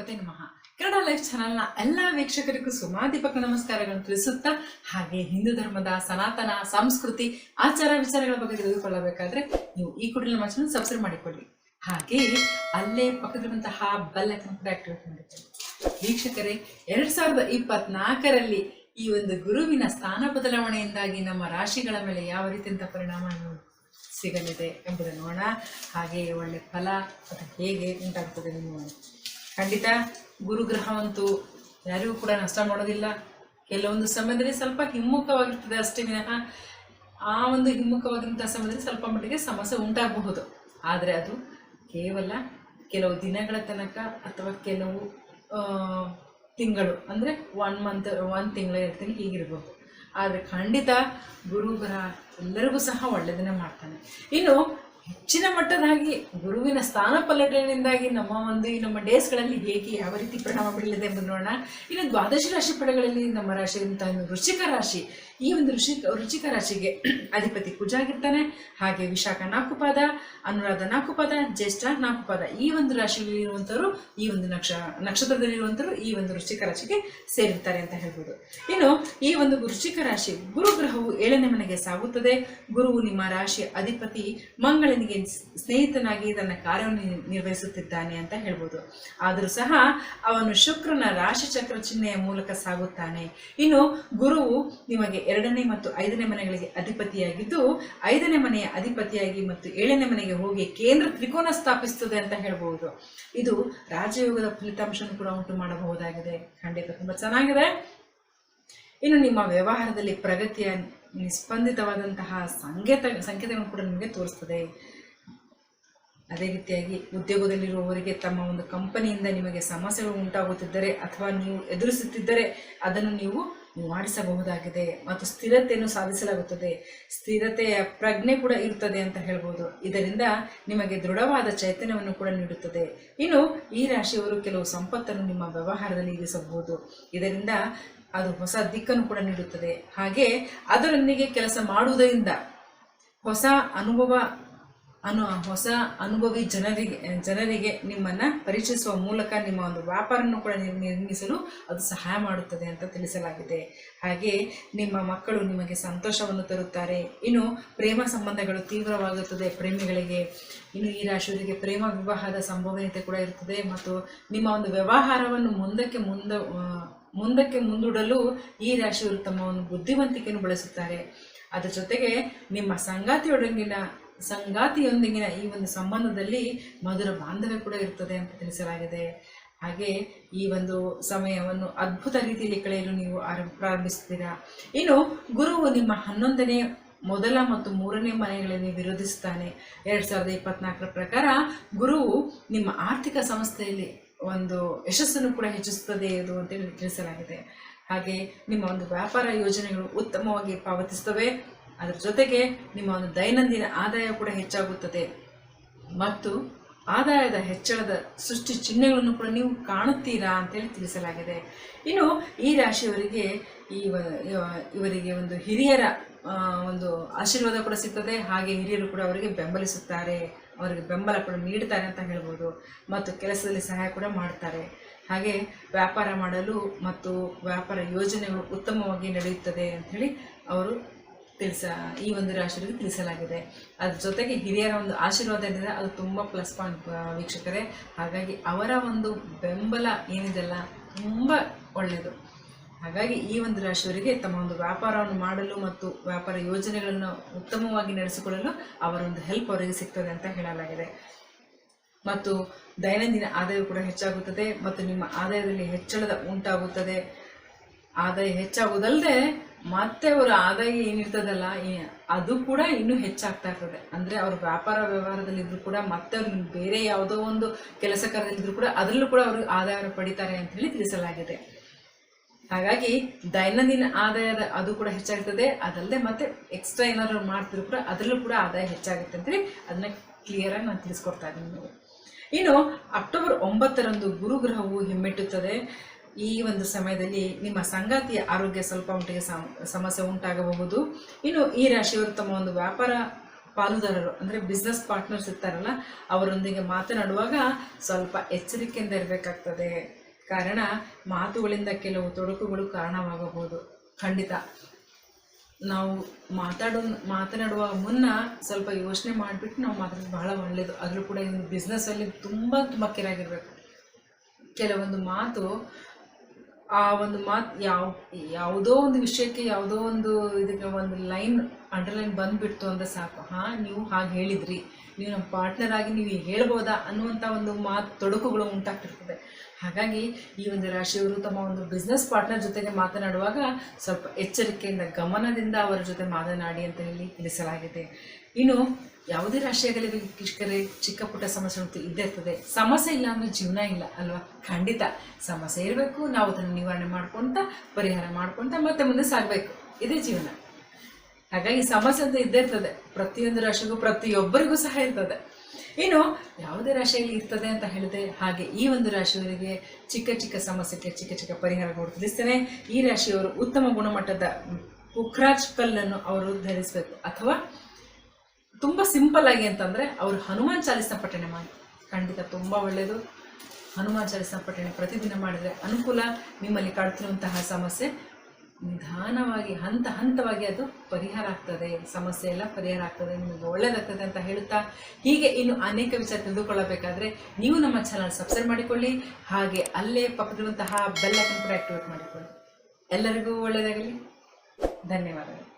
ಗಣಪತಿ ನಮಃ. ಕನ್ನಡ ಲೈಫ್ ಚಾನೆಲ್ನ ಎಲ್ಲ ವೀಕ್ಷಕರಿಗೂ ಸುಮಾದೀಪಕ ನಮಸ್ಕಾರಗಳನ್ನು ತಿಳಿಸುತ್ತಾ, ಹಾಗೆ ಹಿಂದೂ ಧರ್ಮದ ಸನಾತನ, ಸಂಸ್ಕೃತಿ, ಆಚಾರ ವಿಚಾರಗಳ ಬಗ್ಗೆ ತಿಳಿದುಕೊಳ್ಳಬೇಕಾದ್ರೆ ನೀವು ಈ ಕೂಡಲೇ ನಮ್ಮ ಸಬ್ಸ್ಕ್ರೈಬ್ ಮಾಡಿಕೊಳ್ಳಿ. ಹಾಗೆ ಅಲ್ಲೇ ಪಕ್ಕದಲ್ಲಿರುವಂತಹ ಬೆಲ್ ಕೂಡ ಆಕ್ಟಿವೇಟ್ ಮಾಡಿಕೊಳ್ಳಿ. ವೀಕ್ಷಕರೇ, ಎರಡ್ ಸಾವಿರದ ಇಪ್ಪತ್ನಾಲ್ಕರಲ್ಲಿ ಈ ಒಂದು ಗುರುವಿನ ಸ್ಥಾನ ಬದಲಾವಣೆಯಿಂದಾಗಿ ನಮ್ಮ ರಾಶಿಗಳ ಮೇಲೆ ಯಾವ ರೀತಿಯಂತ ಪರಿಣಾಮ ಸಿಗಲಿದೆ ಎಂಬುದನ್ನು ನೋಡೋಣ. ಹಾಗೆ ಒಳ್ಳೆ ಫಲ ಅದು ಹೇಗೆ ಉಂಟಾಗ್ತದೆ ನಿಮ್ಮ ಖಂಡಿತ ಗುರುಗ್ರಹವಂತೂ ಯಾರಿಗೂ ಕೂಡ ನಷ್ಟ ಮಾಡೋದಿಲ್ಲ. ಕೆಲವೊಂದು ಸಮಯದಲ್ಲಿ ಸ್ವಲ್ಪ ಹಿಮ್ಮುಖವಾಗಿರ್ತದೆ ಅಷ್ಟೇ ವಿನಃ. ಆ ಒಂದು ಹಿಮ್ಮುಖವಾಗಿರುವಂಥ ಸಮಯದಲ್ಲಿ ಸ್ವಲ್ಪ ಮಟ್ಟಿಗೆ ಸಮಸ್ಯೆ ಉಂಟಾಗಬಹುದು. ಆದರೆ ಅದು ಕೇವಲ ಕೆಲವು ದಿನಗಳ ತನಕ ಅಥವಾ ಕೆಲವು ತಿಂಗಳು, ಅಂದರೆ ಒನ್ ಮಂತ್ ಒನ್ ತಿಂಗಳ ಇರ್ತೀನಿ ಹೀಗಿರ್ಬೋದು. ಆದರೆ ಖಂಡಿತ ಗುರುಗ್ರಹ ಎಲ್ಲರಿಗೂ ಸಹ ಒಳ್ಳೆಯದನ್ನೇ ಮಾಡ್ತಾನೆ. ಇನ್ನು ಹೆಚ್ಚಿನ ಮಟ್ಟದಾಗಿ ಗುರುವಿನ ಸ್ಥಾನ ಪಲ್ಲಟನೆಯಿಂದಾಗಿ ನಮ್ಮ ಒಂದು ಈ ನಮ್ಮ ಡೇಸ್ಗಳಲ್ಲಿ ಹೇಗೆ ಯಾವ ರೀತಿ ಪರಿಣಾಮ ಬೀಳಲಿದೆ ಎಂಬುದು ನೋಡೋಣ. ಇನ್ನು ದ್ವಾದಶ ರಾಶಿ ಪಡೆಗಳಲ್ಲಿ ನಮ್ಮ ರಾಶಿ ವೃಶ್ಚಿಕ ರಾಶಿ. ಈ ಒಂದು ಋಷಿ ರುಚಿಕ ರಾಶಿಗೆ ಅಧಿಪತಿ ಕುಜ ಆಗಿರ್ತಾನೆ ಹಾಗೆ ವಿಶಾಖ ನಾಲ್ಕು ಪಾದ ಅನುರಾಧ ನಾಲ್ಕು ಪಾದ ಜ್ಯೇಷ್ಠ ನಾಲ್ಕು ಪಾದ ಈ ಒಂದು ರಾಶಿಯಲ್ಲಿ ಇರುವಂತವರು ಈ ಒಂದು ನಕ್ಷ, ನಕ್ಷತ್ರದಲ್ಲಿರುವಂಥವ್ರು ಈ ಒಂದು ರುಚಿಕ ರಾಶಿಗೆ ಸೇರಿರ್ತಾರೆ ಅಂತ ಹೇಳ್ಬೋದು. ಇನ್ನು ಈ ಒಂದು ರುಚಿಕ ರಾಶಿ ಗುರು ಗ್ರಹವು ಏಳನೇ ಮನೆಗೆ ಸಾಗುತ್ತದೆ. ಗುರುವು ನಿಮ್ಮ ರಾಶಿ ಅಧಿಪತಿ, ಮಂಗಳನಿಗೆ ಸ್ನೇಹಿತನಾಗಿ ತನ್ನ ಕಾರ್ಯವನ್ನು ನಿರ್ವಹಿಸುತ್ತಿದ್ದಾನೆ ಅಂತ ಹೇಳ್ಬೋದು. ಆದರೂ ಸಹ ಅವನು ಶುಕ್ರನ ರಾಶಿ ಚಕ್ರ ಚಿಹ್ನೆಯ ಮೂಲಕ ಸಾಗುತ್ತಾನೆ. ಇನ್ನು ಗುರುವು ನಿಮಗೆ ಎರಡನೇ ಮತ್ತು ಐದನೇ ಮನೆಗಳಿಗೆ ಅಧಿಪತಿಯಾಗಿದ್ದು, ಐದನೇ ಮನೆಯ ಅಧಿಪತಿಯಾಗಿ ಮತ್ತು ಏಳನೇ ಮನೆಗೆ ಹೋಗಿ ಕೇಂದ್ರ ತ್ರಿಕೋನ ಸ್ಥಾಪಿಸುತ್ತದೆ ಅಂತ ಹೇಳ್ಬೋದು. ಇದು ರಾಜಯೋಗದ ಫಲಿತಾಂಶವನ್ನು ಕೂಡ ಉಂಟು ಮಾಡಬಹುದಾಗಿದೆ. ಖಂಡಿತ ತುಂಬಾ ಚೆನ್ನಾಗಿದೆ. ಇನ್ನು ನಿಮ್ಮ ವ್ಯವಹಾರದಲ್ಲಿ ಪ್ರಗತಿಯ ನಿಸ್ಪಂದಿತವಾದಂತಹ ಸಂಕೇತ ಸಂಕೇತಗಳನ್ನು ಕೂಡ ನಿಮಗೆ ತೋರಿಸ್ತದೆ. ಅದೇ ರೀತಿಯಾಗಿ ಉದ್ಯೋಗದಲ್ಲಿರುವವರಿಗೆ ತಮ್ಮ ಒಂದು ಕಂಪನಿಯಿಂದ ನಿಮಗೆ ಸಮಸ್ಯೆಗಳು ಉಂಟಾಗುತ್ತಿದ್ದರೆ ಅಥವಾ ನೀವು ಎದುರಿಸುತ್ತಿದ್ದರೆ ಅದನ್ನು ನೀವು ನಿವಾರಿಸಬಹುದಾಗಿದೆ ಮತ್ತು ಸ್ಥಿರತೆಯನ್ನು ಸಾಧಿಸಲಾಗುತ್ತದೆ. ಸ್ಥಿರತೆಯ ಪ್ರಜ್ಞೆ ಕೂಡ ಇರುತ್ತದೆ ಅಂತ ಹೇಳ್ಬೋದು. ಇದರಿಂದ ನಿಮಗೆ ದೃಢವಾದ ಚೈತನ್ಯವನ್ನು ಕೂಡ ನೀಡುತ್ತದೆ. ಇನ್ನು ಈ ರಾಶಿಯವರು ಕೆಲವು ಸಂಪತ್ತನ್ನು ನಿಮ್ಮ ವ್ಯವಹಾರದಲ್ಲಿ ಇರಿಸಬಹುದು. ಇದರಿಂದ ಅದು ಹೊಸ ದಿಕ್ಕನ್ನು ಕೂಡ ನೀಡುತ್ತದೆ. ಹಾಗೆ ಅದರೊಂದಿಗೆ ಕೆಲಸ ಮಾಡುವುದರಿಂದ ಹೊಸ ಅನುಭವ ಅನು ಹೊಸ ಅನುಭವಿ ಜನರಿಗೆ ಜನರಿಗೆ ನಿಮ್ಮನ್ನು ಪರಿಚಯಿಸುವ ಮೂಲಕ ನಿಮ್ಮ ಒಂದು ವ್ಯಾಪಾರವನ್ನು ಕೂಡ ನಿರ್- ನಿರ್ಮಿಸಲು ಅದು ಸಹಾಯ ಮಾಡುತ್ತದೆ ಅಂತ ತಿಳಿಸಲಾಗಿದೆ. ಹಾಗೆ ನಿಮ್ಮ ಮಕ್ಕಳು ನಿಮಗೆ ಸಂತೋಷವನ್ನು ತರುತ್ತಾರೆ. ಇನ್ನು ಪ್ರೇಮ ಸಂಬಂಧಗಳು ತೀವ್ರವಾಗುತ್ತದೆ ಪ್ರೇಮಿಗಳಿಗೆ. ಇನ್ನು ಈ ರಾಶಿಯವರಿಗೆ ಪ್ರೇಮ ವಿವಾಹದ ಸಂಭವನೀಯತೆ ಕೂಡ ಇರುತ್ತದೆ ಮತ್ತು ನಿಮ್ಮ ಒಂದು ವ್ಯವಹಾರವನ್ನು ಮುಂದಕ್ಕೆ ಮುಂದ ಮುಂದಕ್ಕೆ ಮುಂದೂಡಲು ಈ ರಾಶಿಯವರು ತಮ್ಮ ಒಂದು ಬುದ್ಧಿವಂತಿಕೆಯನ್ನು ಬಳಸುತ್ತಾರೆ. ಅದರ ಜೊತೆಗೆ ನಿಮ್ಮ ಸಂಗಾತಿಯೊಡಗಿನ ಸಂಗಾತಿಯೊಂದಿಗಿನ ಈ ಒಂದು ಸಂಬಂಧದಲ್ಲಿ ಮಧುರ ಬಾಂಧವ್ಯ ಕೂಡ ಇರ್ತದೆ ಅಂತ ತಿಳಿಸಲಾಗಿದೆ. ಹಾಗೆ ಈ ಒಂದು ಸಮಯವನ್ನು ಅದ್ಭುತ ರೀತಿಯಲ್ಲಿ ಕಳೆಯಲು ನೀವು ಆರಂಭ ಪ್ರಾರಂಭಿಸ್ತೀರಾ ಇನ್ನು ಗುರುವು ನಿಮ್ಮ ಹನ್ನೊಂದನೇ, ಮೊದಲ ಮತ್ತು ಮೂರನೇ ಮನೆಗಳಲ್ಲಿ ವಿರೋಧಿಸುತ್ತಾನೆ. ಎರಡು ಸಾವಿರದ ಇಪ್ಪತ್ನಾಲ್ಕರ ಪ್ರಕಾರ ಗುರುವು ನಿಮ್ಮ ಆರ್ಥಿಕ ಸಂಸ್ಥೆಯಲ್ಲಿ ಒಂದು ಯಶಸ್ಸನ್ನು ಕೂಡ ಹೆಚ್ಚಿಸುತ್ತದೆ ಇದು ಅಂತೇಳಿ ತಿಳಿಸಲಾಗಿದೆ. ಹಾಗೆ ನಿಮ್ಮ ಒಂದು ವ್ಯಾಪಾರ ಯೋಜನೆಗಳು ಉತ್ತಮವಾಗಿ ಪಾವತಿಸುತ್ತವೆ. ಅದರ ಜೊತೆಗೆ ನಿಮ್ಮ ಒಂದು ದೈನಂದಿನ ಆದಾಯ ಕೂಡ ಹೆಚ್ಚಾಗುತ್ತದೆ. ಮತ್ತು ಆದಾಯದ ಹೆಚ್ಚಳದ ಸೃಷ್ಟಿ ಚಿಹ್ನೆಗಳನ್ನು ಕೂಡ ನೀವು ಕಾಣುತ್ತೀರಾ ಅಂತೇಳಿ ತಿಳಿಸಲಾಗಿದೆ. ಇನ್ನು ಈ ರಾಶಿಯವರಿಗೆ ಈ ಇವರಿಗೆ ಒಂದು ಹಿರಿಯರ ಒಂದು ಆಶೀರ್ವಾದ ಕೂಡ ಸಿಗ್ತದೆ. ಹಾಗೆ ಹಿರಿಯರು ಕೂಡ ಅವರಿಗೆ ಬೆಂಬಲಿಸುತ್ತಾರೆ. ಅವರಿಗೆ ಬೆಂಬಲ ಕೂಡ ನೀಡ್ತಾರೆ ಅಂತ ಹೇಳ್ಬೋದು. ಮತ್ತು ಕೆಲಸದಲ್ಲಿ ಸಹಾಯ ಕೂಡ ಮಾಡ್ತಾರೆ. ಹಾಗೆ ವ್ಯಾಪಾರ ಮಾಡಲು ಮತ್ತು ವ್ಯಾಪಾರ ಯೋಜನೆಗಳು ಉತ್ತಮವಾಗಿ ನಡೆಯುತ್ತದೆ ಅಂಥೇಳಿ ಅವರು ತಿಳಿಸ, ಈ ಒಂದು ರಾಶಿಯವರಿಗೆ ತಿಳಿಸಲಾಗಿದೆ. ಅದ್ರ ಜೊತೆಗೆ ಹಿರಿಯರ ಒಂದು ಆಶೀರ್ವಾದ ಏನಿದೆ, ಅದು ತುಂಬ ಪ್ಲಸ್ ಪಾಯಿಂಟ್ ವೀಕ್ಷಕರೇ. ಹಾಗಾಗಿ ಅವರ ಒಂದು ಬೆಂಬಲ ಏನಿದೆಲ್ಲ ತುಂಬ ಒಳ್ಳೆಯದು. ಹಾಗಾಗಿ ಈ ಒಂದು ರಾಶಿಯವರಿಗೆ ತಮ್ಮ ಒಂದು ವ್ಯಾಪಾರವನ್ನು ಮಾಡಲು ಮತ್ತು ವ್ಯಾಪಾರ ಯೋಜನೆಗಳನ್ನು ಉತ್ತಮವಾಗಿ ನಡೆಸಿಕೊಳ್ಳಲು ಅವರೊಂದು ಹೆಲ್ಪ್ ಅವರಿಗೆ ಸಿಗ್ತದೆ ಅಂತ ಹೇಳಲಾಗಿದೆ. ಮತ್ತು ದೈನಂದಿನ ಆದಾಯ ಕೂಡ ಹೆಚ್ಚಾಗುತ್ತದೆ ಮತ್ತು ನಿಮ್ಮ ಆದಾಯದಲ್ಲಿ ಹೆಚ್ಚಳದ ಉಂಟಾಗುತ್ತದೆ. ಆದಾಯ ಹೆಚ್ಚಾಗುವುದಲ್ಲದೆ ಮತ್ತೆ ಅವರ ಆದಾಯ ಏನಿರ್ತದಲ್ಲ ಅದು ಕೂಡ ಇನ್ನೂ ಹೆಚ್ಚಾಗ್ತಾ ಇರ್ತದೆ. ಅಂದರೆ ಅವ್ರ ವ್ಯಾಪಾರ ವ್ಯವಹಾರದಲ್ಲಿ ಇದ್ರು ಕೂಡ ಮತ್ತೆ ಅವ್ರಿಗೆ ಬೇರೆ ಯಾವುದೋ ಒಂದು ಕೆಲಸ ಕಾರ್ಯದಲ್ಲಿದ್ರು ಕೂಡ ಅದರಲ್ಲೂ ಕೂಡ ಅವರು ಆದಾಯ ಪಡಿತಾರೆ ಅಂತ ಹೇಳಿ ತಿಳಿಸಲಾಗಿದೆ. ಹಾಗಾಗಿ ದೈನಂದಿನ ಆದಾಯದ ಅದು ಕೂಡ ಹೆಚ್ಚಾಗ್ತದೆ. ಅದಲ್ಲದೆ ಮತ್ತೆ ಎಕ್ಸ್ಟ್ರಾ ಏನಾದ್ರು ಮಾಡ್ತಿದ್ರು ಕೂಡ ಅದರಲ್ಲೂ ಕೂಡ ಆದಾಯ ಹೆಚ್ಚಾಗುತ್ತೆ ಅಂತೇಳಿ ಅದನ್ನ ಕ್ಲಿಯರಾಗಿ ನಾನು ತಿಳಿಸ್ಕೊಡ್ತಾ ಇದ್ದೀನಿ. ಇನ್ನು ಅಕ್ಟೋಬರ್ ಒಂಬತ್ತರಂದು ಗುರುಗ್ರಹವು ಹಿಮ್ಮೆಟ್ಟುತ್ತದೆ. ಈ ಒಂದು ಸಮಯದಲ್ಲಿ ನಿಮ್ಮ ಸಂಗಾತಿಯ ಆರೋಗ್ಯ ಸ್ವಲ್ಪ ಮಟ್ಟಿಗೆ ಸಮ- ಸಮಸ್ಯೆ ಉಂಟಾಗಬಹುದು. ಇನ್ನು ಈ ರಾಶಿಯವರು ತಮ್ಮ ಒಂದು ವ್ಯಾಪಾರ ಪಾಲುದಾರರು, ಅಂದರೆ ಬಿಸ್ನೆಸ್ ಪಾರ್ಟ್ನರ್ಸ್ ಇರ್ತಾರಲ್ಲ, ಅವರೊಂದಿಗೆ ಮಾತನಾಡುವಾಗ ಸ್ವಲ್ಪ ಎಚ್ಚರಿಕೆಯಿಂದ ಇರಬೇಕಾಗ್ತದೆ. ಕಾರಣ, ಮಾತುಗಳಿಂದ ಕೆಲವು ತೊಡಕುಗಳು ಕಾರಣವಾಗಬಹುದು. ಖಂಡಿತ. ನಾವು ಮಾತಾಡೋ, ಮಾತನಾಡುವ ಮುನ್ನ ಸ್ವಲ್ಪ ಯೋಚನೆ ಮಾಡಿಬಿಟ್ಟು ನಾವು ಮಾತಾಡೋದು ಬಹಳ ಒಳ್ಳೆಯದು ಅದರಲ್ಲೂ ಕೂಡ ಬಿಸ್ನೆಸ್ಸಲ್ಲಿ ತುಂಬ ತುಂಬ ಕೆರಾಗಿರಬೇಕು ಕೆಲವೊಂದು ಮಾತು ಆ ಒಂದು ಮಾತು ಯಾವ, ಯಾವುದೋ ಒಂದು ವಿಷಯಕ್ಕೆ ಯಾವುದೋ ಒಂದು ಇದಕ್ಕೆ ಒಂದು ಲೈನ್ ಅಂಡರ್ಲೈನ್ ಬಂದುಬಿಡ್ತು ಅಂದರೆ ಸಾಕು. ಹಾಂ, ನೀವು ಹಾಗೆ ಹೇಳಿದ್ರಿ. ನೀವು ನಮ್ಮ ಪಾರ್ಟ್ನರ್ ಆಗಿ ನೀವು ಹೇಳ್ಬೋದಾ ಅನ್ನುವಂಥ ಒಂದು ಮಾತು ತೊಡಕುಗಳು ಉಂಟಾಗ್ತಿರ್ತದೆ. ಹಾಗಾಗಿ ಈ ಒಂದು ರಾಶಿಯವರು ತಮ್ಮ ಒಂದು ಬಿಸ್ನೆಸ್ ಪಾರ್ಟ್ನರ್ ಜೊತೆಗೆ ಮಾತನಾಡುವಾಗ ಸ್ವಲ್ಪ ಎಚ್ಚರಿಕೆಯಿಂದ, ಗಮನದಿಂದ ಅವರ ಜೊತೆ ಮಾತನಾಡಿ ಅಂತ ಹೇಳಿ ತಿಳಿಸಲಾಗಿದೆ. ಇನ್ನು ಯಾವುದೇ ರಾಶಿಯಾಗಲಿ ವೀಕ್ಷಕರೇ ಚಿಕ್ಕ ಪುಟ್ಟ ಸಮಸ್ಯೆಗಳು ಇದ್ದೇ ಇರ್ತದೆ. ಸಮಸ್ಯೆ ಇಲ್ಲ ಅಂದರೆ ಜೀವನ ಇಲ್ಲ ಅಲ್ವಾ? ಖಂಡಿತ ಸಮಸ್ಯೆ ಇರಬೇಕು, ನಾವು ಅದನ್ನು ನಿವಾರಣೆ ಮಾಡ್ಕೊತ, ಪರಿಹಾರ ಮಾಡ್ಕೊತ ಮತ್ತೆ ಮುಂದೆ ಸಾಗಬೇಕು. ಇದೇ ಜೀವನ. ಹಾಗಾಗಿ ಸಮಸ್ಯೆ ಅಂತ ಇದ್ದೇ ಇರ್ತದೆ. ಪ್ರತಿಯೊಂದು ರಾಶಿಗೂ ಪ್ರತಿಯೊಬ್ಬರಿಗೂ ಸಹ ಇರ್ತದೆ. ಇನ್ನು ಯಾವುದೇ ರಾಶಿಯಲ್ಲಿ ಇರ್ತದೆ ಅಂತ ಹೇಳಿದೆ ಹಾಗೆ ಈ ಒಂದು ರಾಶಿಯವರಿಗೆ ಚಿಕ್ಕ ಚಿಕ್ಕ ಸಮಸ್ಯೆಗೆ ಚಿಕ್ಕ ಚಿಕ್ಕ ಪರಿಹಾರ ತಿಳಿಸ್ತೇನೆ. ಈ ರಾಶಿಯವರು ಉತ್ತಮ ಗುಣಮಟ್ಟದ ಪುಖ್ರಾಜ್ ಕಲ್ಲನ್ನು ಅವರು ಧರಿಸಬೇಕು. ಅಥವಾ ತುಂಬ ಸಿಂಪಲ್ ಆಗಿ ಅಂತಂದರೆ ಅವರು ಹನುಮಾನ್ ಚಾಲಿಸ್ನ ಪಠಣೆ ಮಾಡಿ. ಖಂಡಿತ ತುಂಬ ಒಳ್ಳೆಯದು. ಹನುಮಾನ್ ಚಾಲಿಸ್ನ ಪಠಣೆ ಪ್ರತಿದಿನ ಮಾಡಿದರೆ ಅನುಕೂಲ. ನಿಮ್ಮಲ್ಲಿ ಕಾಡ್ತಿರುವಂತಹ ಸಮಸ್ಯೆ ನಿಧಾನವಾಗಿ, ಹಂತ ಹಂತವಾಗಿ ಅದು ಪರಿಹಾರ ಆಗ್ತದೆ, ಸಮಸ್ಯೆ ಎಲ್ಲ ಪರಿಹಾರ ಆಗ್ತದೆ, ನಿಮಗೆ ಒಳ್ಳೆಯದಾಗ್ತದೆ ಅಂತ ಹೇಳುತ್ತಾ ಹೀಗೆ ಇನ್ನು ಅನೇಕ ವಿಚಾರ ತಿಳಿದುಕೊಳ್ಳಬೇಕಾದ್ರೆ ನೀವು ನಮ್ಮ ಚಾನಲ್ ಸಬ್ಸ್ಕ್ರೈಬ್ ಮಾಡಿಕೊಳ್ಳಿ, ಹಾಗೆ ಅಲ್ಲೇ ಪಕ್ಕದಲ್ಲಿರುವಂತಹ ಬೆಲ್ಲ ಕೂಡ ಆಕ್ಟಿವೇಟ್ ಮಾಡಿಕೊಳ್ಳಿ. ಎಲ್ಲರಿಗೂ ಒಳ್ಳೆಯದಾಗಲಿ ಧನ್ಯವಾದಗಳು.